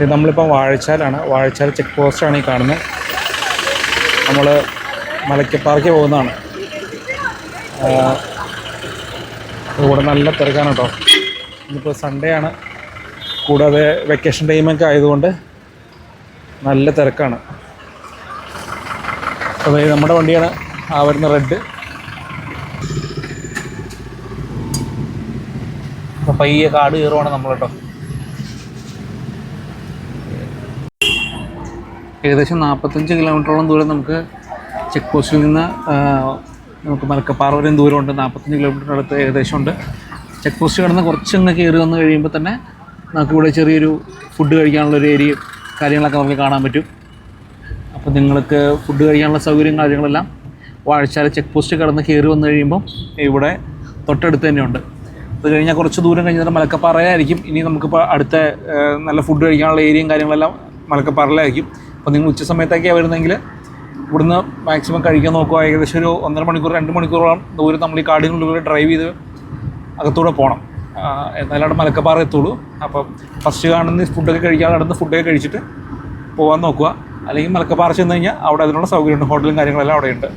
ഇത് നമ്മളിപ്പോൾ വാഴച്ചാലാണ്. വാഴച്ചാൽ ചെക്ക് പോസ്റ്റാണ് ഈ കാണുന്നത്. നമ്മൾ മലക്കപ്പാറയ്ക്ക് പോകുന്നതാണ്. ഇവിടെ നല്ല തിരക്കാണ് കേട്ടോ. ഇന്നിപ്പോൾ സൺഡേ ആണ്. കൂടാതെ വെക്കേഷൻ ടൈമൊക്കെ ആയതുകൊണ്ട് നല്ല തിരക്കാണ്. അപ്പോൾ നമ്മുടെ വണ്ടിയാണ് ആ വരുന്ന റെഡ് അപ്പോൾ പയ്യെ കാട് കയറുവാണ് നമ്മൾ കേട്ടോ. ഏകദേശം നാൽപ്പത്തഞ്ച് കിലോമീറ്ററോളം ദൂരം നമുക്ക് ചെക്ക് പോസ്റ്റിൽ നിന്ന് നമുക്ക് മലക്കപ്പാറ വരെയും ദൂരമുണ്ട്. നാൽപ്പത്തഞ്ച് കിലോമീറ്റർ അടുത്ത് ഏകദേശം ഉണ്ട് ചെക്ക് പോസ്റ്റ് കിടന്ന് കുറച്ചങ്ങ് കയറി വന്ന് കഴിയുമ്പോൾ തന്നെ നമുക്ക് ഇവിടെ ചെറിയൊരു ഫുഡ് കഴിക്കാനുള്ള ഒരു ഏരിയ കാര്യങ്ങളൊക്കെ നമുക്ക് കാണാൻ പറ്റും. അപ്പോൾ നിങ്ങൾക്ക് ഫുഡ് കഴിക്കാനുള്ള സൗകര്യം കാര്യങ്ങളെല്ലാം വാഴച്ചാല ചെക്ക് പോസ്റ്റ് കടന്ന് കയറി വന്ന് കഴിയുമ്പം ഇവിടെ തൊട്ടടുത്ത് തന്നെയുണ്ട്. അത് കഴിഞ്ഞാൽ കുറച്ച് ദൂരം കഴിഞ്ഞാൽ മലക്കപ്പാറയായിരിക്കും. ഇനി നമുക്കിപ്പോൾ അടുത്ത നല്ല ഫുഡ് കഴിക്കാനുള്ള ഏരിയയും കാര്യങ്ങളെല്ലാം മലക്കപ്പാറയിലായിരിക്കും. അപ്പോൾ നിങ്ങൾ ഉച്ച സമയത്തേക്കാണ് വരുന്നതെങ്കിൽ ഇവിടുന്ന് മാക്സിമം കഴിക്കാൻ നോക്കുക. ഏകദേശം ഒരു ഒന്നര മണിക്കൂർ രണ്ട് മണിക്കൂറോളം ദൂരം നമ്മൾ ഈ കാടിനുള്ളിൽ ഡ്രൈവ് ചെയ്ത് അകത്തൂടെ പോകണം. ആ, എന്നാലും അവിടെ മലക്കപ്പാറ എത്തുള്ളൂ. അപ്പം ഫസ്റ്റ് കാണുന്ന ഫുഡൊക്കെ കഴിക്കാതെ നടന്ന് ഫുഡൊക്കെ കഴിച്ചിട്ട് പോകാൻ നോക്കുക. അല്ലെങ്കിൽ മലക്കപ്പാറ ചെന്ന് കഴിഞ്ഞാൽ അവിടെ അതിനുള്ള സൗകര്യമുണ്ട്. ഹോട്ടലും കാര്യങ്ങളെല്ലാം അവിടെയുണ്ട്.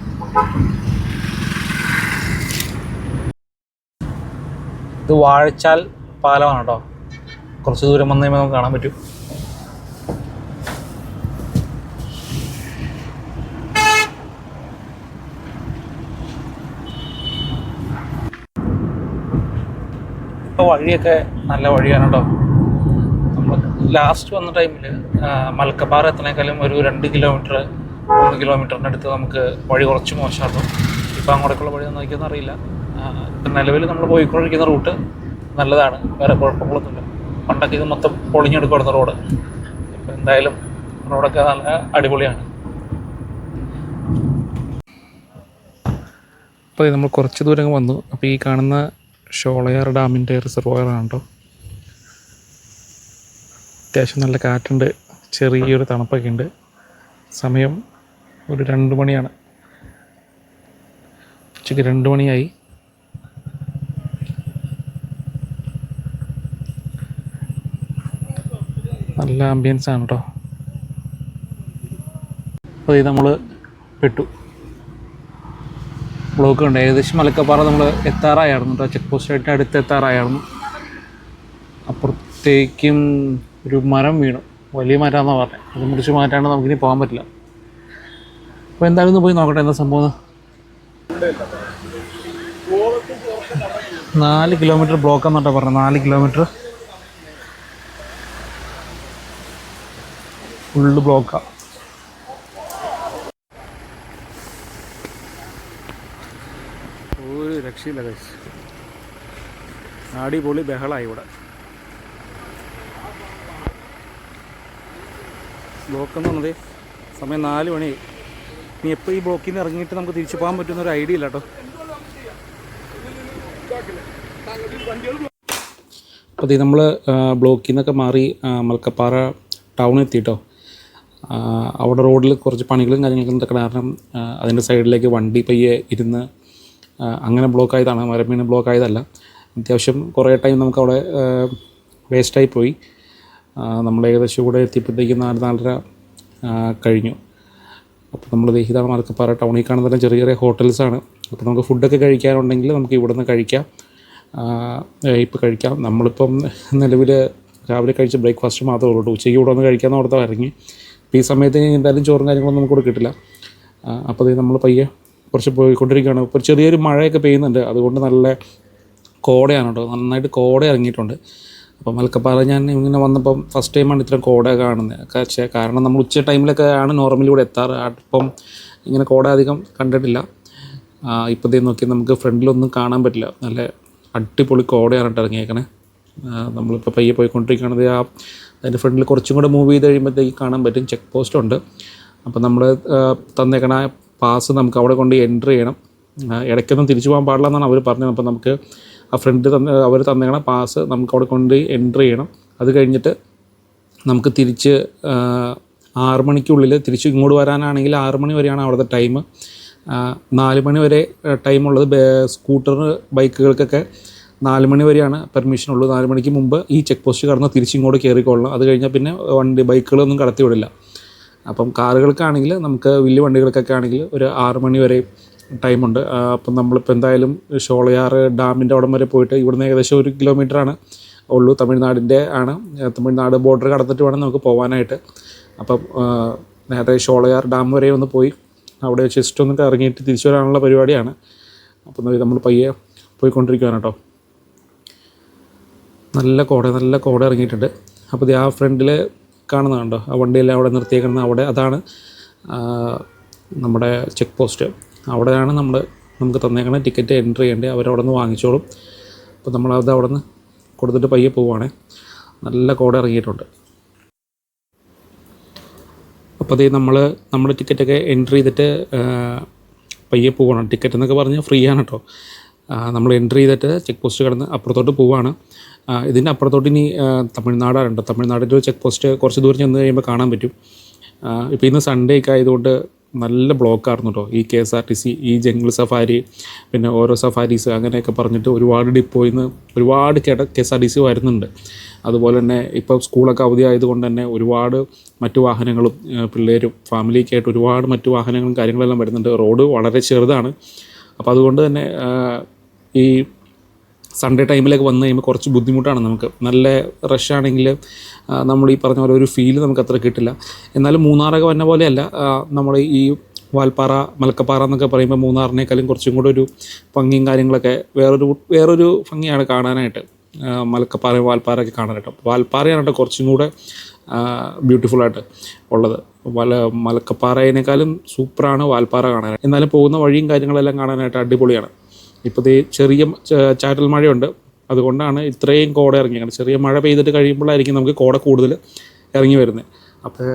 ഇത് വാഴച്ചാൽ പാലമാണ് കേട്ടോ കുറച്ച് ദൂരം വന്നു കഴിയുമ്പോൾ നമുക്ക് കാണാൻ പറ്റും. വഴിയൊക്കെ നല്ല വഴിയാണ് കേട്ടോ നമ്മൾ ലാസ്റ്റ് വന്ന ടൈമിൽ മലക്കപ്പാറ എത്തണേക്കാളും ഒരു രണ്ട് കിലോമീറ്റർ മൂന്ന് കിലോമീറ്ററിന്റെ അടുത്ത് നമുക്ക് വഴി കുറച്ച് മോശമാണ് ഇപ്പം അങ്ങോട്ടേക്കുള്ള വഴി നോക്കിയെന്ന് അറിയില്ല. നിലവിൽ നമ്മൾ പോയിക്കൊണ്ടിരിക്കുന്ന റൂട്ട് നല്ലതാണ്. വേറെ കുഴപ്പങ്ങളൊന്നുമില്ല. പണ്ടൊക്കെ ഇത് മൊത്തം പൊളിഞ്ഞെടുക്കുമായിരുന്നു റോഡ്. ഇപ്പം എന്തായാലും റോഡൊക്കെ നല്ല അടിപൊളിയാണ്. അപ്പോൾ നമ്മൾ കുറച്ച് ദൂരം വന്നു. അപ്പോൾ ഈ കാണുന്ന ഷോളയാർ ഡാമിന്റെ റിസർവോയറാണ് കേട്ടോ അത്യാവശ്യം നല്ല കാറ്റുണ്ട് ചെറിയൊരു തണുപ്പൊക്കെ ഉണ്ട് സമയം ഒരു രണ്ട് മണിയാണ്. ഉച്ചയ്ക്ക് രണ്ട് മണിയായി. നല്ല ആംബിയൻസ് ആണ് കേട്ടോ അപ്പോൾ നമ്മൾ പെട്ടു. ബ്ലോക്ക് ഉണ്ട്. ഏകദേശം മലക്കപ്പാറ നമ്മൾ എത്താറായിരുന്നു കേട്ടോ. ചെക്ക് പോസ്റ്റായിട്ട് അടുത്ത് എത്താറായിരുന്നു. അപ്പുറത്തേക്കും ഒരു മരം വീണു. വലിയ മരമാണെന്നാണ് പറഞ്ഞത് അത് മുറിച്ച് മാറ്റാണ്ട് നമുക്കിനി പോകാൻ പറ്റില്ല. അപ്പോൾ എന്തായാലും ഒന്ന് പോയി നോക്കട്ടെ എന്താ സംഭവം നാല് കിലോമീറ്റർ ബ്ലോക്ക് എന്നിട്ടാ പറഞ്ഞത് നാല് കിലോമീറ്റർ ഫുള്ള് ബ്ലോക്കാണ് ഒരു രക്ഷയില്ല കൈസ് അടിപൊളി ബഹളായി ഇവിടെ. ബ്ലോക്ക് എന്ന് പറഞ്ഞത് സമയം നാല് മണി. നീ എപ്പോൾ ഈ ബ്ലോക്കിൽ നിന്ന് ഇറങ്ങിയിട്ട് നമുക്ക് തിരിച്ചു പോകാൻ പറ്റുന്ന ഒരു ഐഡിയ ഇല്ല കേട്ടോ. അപ്പോൾ നമ്മൾ ബ്ലോക്കിൽ നിന്നൊക്കെ മാറി മൽക്കപ്പാറ ടൗൺ എത്തിയിട്ടോ അവിടെ റോഡിൽ കുറച്ച് പണികളും കാര്യങ്ങളൊക്കെ നടക്കണം കാരണം അതിന്റെ സൈഡിലേക്ക് വണ്ടി പയ്യെ ഇരുന്ന് അങ്ങനെ ബ്ലോക്ക് ആയതാണ് മരം ബ്ലോക്ക് ആയതല്ല അത്യാവശ്യം കുറേ ടൈം നമുക്ക് അവിടെ വേസ്റ്റായി പോയി. നമ്മൾ ഏകദേശം ഇവിടെ എത്തിയപ്പോഴത്തേക്കും നാല് നാലര കഴിഞ്ഞു. അപ്പോൾ നമ്മൾ ഇതാണ് മലക്കപ്പാറ ടൗണിൽ കാണുന്ന ചെറിയ ചെറിയ ഹോട്ടൽസാണ് അപ്പോൾ നമുക്ക് ഫുഡൊക്കെ കഴിക്കാനുണ്ടെങ്കിൽ നമുക്ക് ഇവിടെ നിന്ന് കഴിക്കാം ഇപ്പോൾ കഴിക്കാം. നമ്മളിപ്പം നിലവിൽ രാവിലെ കഴിച്ച ബ്രേക്ക്ഫാസ്റ്റ് മാത്രമേ ഉള്ളൂ ഉച്ചയ്ക്ക് ഇവിടെ വന്ന് കഴിക്കാമെന്ന് അവിടുത്തെ ഇറങ്ങി. ഈ സമയത്ത് എന്തായാലും ചോറും കാര്യങ്ങളൊന്നും നമുക്ക് കിട്ടില്ല. അപ്പോൾ നമ്മൾ പയ്യെ കുറച്ച് പോയിക്കൊണ്ടിരിക്കുകയാണ്. ഇപ്പോൾ ചെറിയൊരു മഴയൊക്കെ പെയ്യുന്നുണ്ട്. അതുകൊണ്ട് നല്ല കോടയാണ് കേട്ടോ. നന്നായിട്ട് കോട ഇറങ്ങിയിട്ടുണ്ട്. അപ്പോൾ മലക്കപ്പാറ ഞാൻ ഇങ്ങനെ വന്നപ്പം ഫസ്റ്റ് ടൈമാണ് ഇത്രയും കോട കാണുന്നത്. കാരണം നമ്മൾ ഉച്ച ടൈമിലൊക്കെ ആണ് നോർമലി ഇവിടെ എത്താറ്. അപ്പം ഇങ്ങനെ കോട അധികം കണ്ടിട്ടില്ല. ഇപ്പോൾ ദേ നോക്കി നമുക്ക് ഫ്രണ്ടിലൊന്നും കാണാൻ പറ്റില്ല. നല്ല അടിപൊളി കോടയാണ് കേട്ടോ ഇറങ്ങിയേക്കണേ. നമ്മളിപ്പോൾ പയ്യെ പോയിക്കൊണ്ടിരിക്കുകയാണത്. ആ അതിന്റെ ഫ്രണ്ടിൽ കുറച്ചും കൂടെ മൂവ് ചെയ്ത് കഴിയുമ്പോഴത്തേക്ക് കാണാൻ പറ്റും. ചെക്ക് പോസ്റ്റ് ഉണ്ട്. അപ്പോൾ നമ്മൾ തന്നേക്കണ പാസ് നമുക്ക് അവിടെ കൊണ്ട് എന്റർ ചെയ്യണം. ഇടയ്ക്കൊന്നും തിരിച്ചു പോകാൻ പാടില്ല എന്നാണ് അവർ പറഞ്ഞത്. അപ്പോൾ നമുക്ക് ആ ഫ്രണ്ട് തന്ന അവർ തന്നേക്കണ പാസ് നമുക്ക് അവിടെ കൊണ്ട് എന്റർ ചെയ്യണം. അത് കഴിഞ്ഞിട്ട് നമുക്ക് തിരിച്ച് ആറ് മണിക്കുള്ളിൽ തിരിച്ച് ഇങ്ങോട്ട് വരാനാണെങ്കിൽ ആറ് മണി വരെയാണ് അവിടുത്തെ ടൈം നാല് മണി വരെ ടൈമുള്ളത് സ്കൂട്ടർ ബൈക്കുകൾക്കൊക്കെ നാല് മണി വരെയാണ് പെർമിഷൻ ഉള്ളത് നാല് മണിക്ക് മുമ്പ് ഈ ചെക്ക് പോസ്റ്റ് കടന്ന് തിരിച്ചിങ്ങോട്ട് കയറിക്കൊള്ളണം അത് കഴിഞ്ഞാൽ പിന്നെ വണ്ടി ബൈക്കുകളൊന്നും കടത്തി വിടില്ല അപ്പം കാറുകൾക്കാണെങ്കിൽ നമുക്ക് വലിയ വണ്ടികൾക്കൊക്കെ ആണെങ്കിൽ ഒരു ആറ് മണി വരെ ടൈമുണ്ട് അപ്പം നമ്മളിപ്പോൾ എന്തായാലും ഷോളയാർ ഡാമിന്റെ അവിടം വരെ പോയിട്ട് ഇവിടുന്ന് ഏകദേശം ഒരു കിലോമീറ്ററാണ് ഉള്ളൂ. തമിഴ്നാടിന്റെ ആണ്. തമിഴ്നാട് ബോർഡർ കടന്നിട്ട് വേണം നമുക്ക് പോകാനായിട്ട് അപ്പം നേരെ ഷോളയാർ ഡാം വരെ ഒന്ന് പോയി അവിടെ ജസ്റ്റ് ഒന്ന് ഇറങ്ങിയിട്ട് തിരിച്ചു വരാനുള്ള പരിപാടിയാണ്. അപ്പം നമ്മൾ പയ്യെ പോയിക്കൊണ്ടിരിക്കുകയാണ് കേട്ടോ. നല്ല കോട നല്ല കോട ഇറങ്ങിയിട്ടുണ്ട്. അപ്പോൾ ആ ഫ്രണ്ടിൽ കാണുന്ന കണ്ടോ? ആ വണ്ടിയെല്ലാം അവിടെ നിർത്തിയേക്കുന്നത് അവിടെ. അതാണ് നമ്മുടെ ചെക്ക് പോസ്റ്റ്. അവിടെയാണ് നമ്മൾ നമുക്ക് തന്നേക്കുന്ന ടിക്കറ്റ് എൻട്രി ചെയ്യേണ്ടത്. അവരവിടെ നിന്ന് വാങ്ങിച്ചോളും. അപ്പോൾ നമ്മളത് അവിടെ നിന്ന് കൊടുത്തിട്ട് പയ്യെ പോവുകയാണേ നല്ല കോട ഇറങ്ങിയിട്ടുണ്ട്. അപ്പോൾ അതേ നമ്മൾ നമ്മുടെ ടിക്കറ്റൊക്കെ എൻട്രി ചെയ്തിട്ട് പയ്യെ പോകണം ടിക്കറ്റ് എന്നൊക്കെ പറഞ്ഞാൽ ഫ്രീ ആണ് കേട്ടോ. നമ്മൾ എൻട്രി ചെയ്തിട്ട് ചെക്ക് പോസ്റ്റ് കടന്ന് അപ്പുറത്തോട്ട് പോവാണ്. ഇതിന്റെ അപ്പുറത്തോട്ട് ഇനി തമിഴ്നാടാറുണ്ട് തമിഴ്നാടിന്റെ ചെക്ക് പോസ്റ്റ് കുറച്ച് ദൂരം ചെന്ന് കഴിയുമ്പോൾ കാണാൻ പറ്റും. ഇപ്പോൾ ഇന്ന് സൺഡേ ഒക്കെ ആയതുകൊണ്ട് നല്ല ബ്ലോക്കായിരുന്നു കേട്ടോ ഈ K S R T C ഈ ജംഗിൾ സഫാരി പിന്നെ ഓരോ സഫാരീസ് അങ്ങനെയൊക്കെ പറഞ്ഞിട്ട് ഒരുപാട് ഡിപ്പോയിൽ നിന്ന് ഒരുപാട് K K S R T C വരുന്നുണ്ട്. അതുപോലെ തന്നെ ഇപ്പോൾ സ്കൂളൊക്കെ അവധി ആയതുകൊണ്ട് തന്നെ ഒരുപാട് മറ്റു വാഹനങ്ങളും പിള്ളേരും ഫാമിലിയൊക്കെ ആയിട്ട് ഒരുപാട് മറ്റു വാഹനങ്ങളും കാര്യങ്ങളെല്ലാം വരുന്നുണ്ട്. റോഡ് വളരെ ചെറുതാണ്. അപ്പോൾ അതുകൊണ്ട് തന്നെ ഈ സൺഡേ ടൈമിലേക്ക് വന്നു കഴിയുമ്പോൾ കുറച്ച് ബുദ്ധിമുട്ടാണ് നമുക്ക്. നല്ല റഷ് ആണെങ്കിൽ നമ്മൾ ഈ പറഞ്ഞ പോലെ ഒരു ഫീൽ നമുക്ക് അത്ര കിട്ടില്ല. എന്നാലും മൂന്നാറൊക്കെ വന്ന പോലെയല്ല നമ്മൾ ഈ വാൽപ്പാറ മലക്കപ്പാറ എന്നൊക്കെ പറയുമ്പോൾ മൂന്നാറിനേക്കാളും കുറച്ചും കൂടെ ഒരു ഭംഗിയും കാര്യങ്ങളൊക്കെ വേറൊരു വേറൊരു ഭംഗിയാണ് കാണാനായിട്ട്. മലക്കപ്പാറ വാൽപ്പാറയൊക്കെ കാണാനായിട്ട്. വാൽപ്പാറയാണ് കേട്ടോ കുറച്ചും കൂടെ ബ്യൂട്ടിഫുള്ളായിട്ട് ഉള്ളത്. വല മലക്കപ്പാറയിനേക്കാളും സൂപ്പറാണ് വാൽപ്പാറ കാണാൻ എന്നാലും പോകുന്ന വഴിയും കാര്യങ്ങളെല്ലാം കാണാനായിട്ട് അടിപൊളിയാണ്. ഇപ്പോൾ ചെറിയ ചാറ്റൽ മഴയുണ്ട്. അതുകൊണ്ടാണ് ഇത്രയും കോട ഇറങ്ങിയത് ചെറിയ മഴ പെയ്തിട്ട് കഴിയുമ്പോഴായിരിക്കും നമുക്ക് കോട കൂടുതൽ ഇറങ്ങി വരുന്നത്. അപ്പോൾ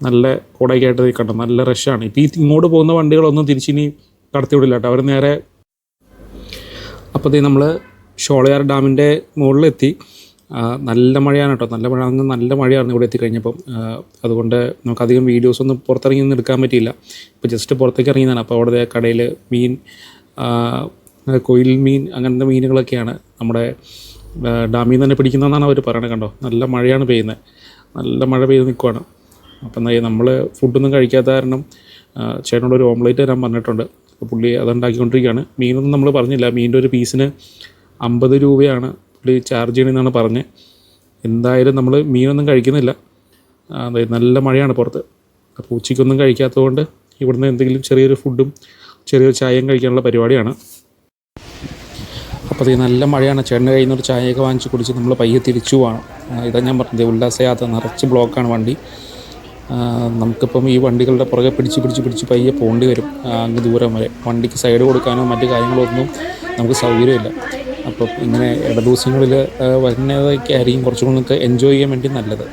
നല്ല കോടയൊക്കെ ആയിട്ട് കണ്ടു? നല്ല റഷാണ് ഇപ്പോൾ ഈ ഇങ്ങോട്ട് പോകുന്ന വണ്ടികളൊന്നും തിരിച്ചിനി കടത്തി വിടില്ല കേട്ടോ. അവർ നേരെ അപ്പോൾ നമ്മൾ ഷോളയാർ ഡാമിന്റെ മുകളിലെത്തി. നല്ല മഴയാണ് കേട്ടോ. നല്ല മഴ നല്ല മഴയായിരുന്നു ഇവിടെ എത്തിക്കഴിഞ്ഞപ്പം. അതുകൊണ്ട് നമുക്കധികം വീഡിയോസൊന്നും പുറത്തിറങ്ങി നിന്ന് എടുക്കാൻ പറ്റിയില്ല. ഇപ്പോൾ ജസ്റ്റ് പുറത്തേക്ക് ഇറങ്ങിയതാണ്. അപ്പോൾ അവിടെ കടയിൽ മീൻ കൊയിൽ മീൻ അങ്ങനത്തെ മീനുകളൊക്കെയാണ് നമ്മുടെ ഡാമിൽ നിന്ന് തന്നെ പിടിക്കുന്നതെന്നാണ് അവർ പറയണത് കണ്ടോ? നല്ല മഴയാണ് പെയ്യുന്നത് നല്ല മഴ പെയ്ത് നിൽക്കുവാണ് അപ്പം എന്താ നമ്മൾ ഫുഡൊന്നും കഴിക്കാത്ത കാരണം ചേട്ടനോട് ഒരു ഓംലേറ്റ് തരാൻ പറഞ്ഞിട്ടുണ്ട്. അപ്പോൾ പുള്ളി അതുണ്ടാക്കിക്കൊണ്ടിരിക്കുകയാണ്. മീനൊന്നും നമ്മൾ പറഞ്ഞില്ല. മീനിന്റെ ഒരു പീസിന് അമ്പത് രൂപയാണ് പുള്ളി ചാർജ് ചെയ്യണമെന്നാണ് പറഞ്ഞത്. എന്തായാലും നമ്മൾ മീനൊന്നും കഴിക്കുന്നില്ല. അതായത് നല്ല മഴയാണ് പുറത്ത്. അപ്പോൾ ഉച്ചയ്ക്കൊന്നും കഴിക്കാത്തതുകൊണ്ട് ഇവിടുന്ന് എന്തെങ്കിലും ചെറിയൊരു ഫുഡും ചെറിയൊരു ചായയും കഴിക്കാനുള്ള പരിപാടിയാണ്. അപ്പോൾ ഈ നല്ല മഴയാണ്. ചേട്ടന്റെ കയ്യിൽ നിന്നൊരു ചായയൊക്കെ വാങ്ങിച്ച് കുടിച്ച് നമ്മൾ പയ്യെ തിരിച്ചു പോകണം. ഇതാ ഞാൻ പറഞ്ഞത്. ഉല്ലാസയാത്ര നിറച്ച് ബ്ലോക്കാണ് വണ്ടി. നമുക്കിപ്പം ഈ വണ്ടികളുടെ പുറകെ പിടിച്ച് പിടിച്ച് പിടിച്ച് പയ്യെ പോകേണ്ടി വരും. അങ്ങ് ദൂരം വരെ. വണ്ടിക്ക് സൈഡ് കൊടുക്കാനോ മറ്റു കാര്യങ്ങളോ ഒന്നും നമുക്ക് സൗകര്യമില്ല. അപ്പം ഇങ്ങനെ ഇട ദിവസങ്ങളിൽ വരുന്നതൊക്കെ ആയിരിക്കും കുറച്ചും കൂടി നിങ്ങൾക്ക് എൻജോയ് ചെയ്യാൻ വേണ്ടി നല്ലത്.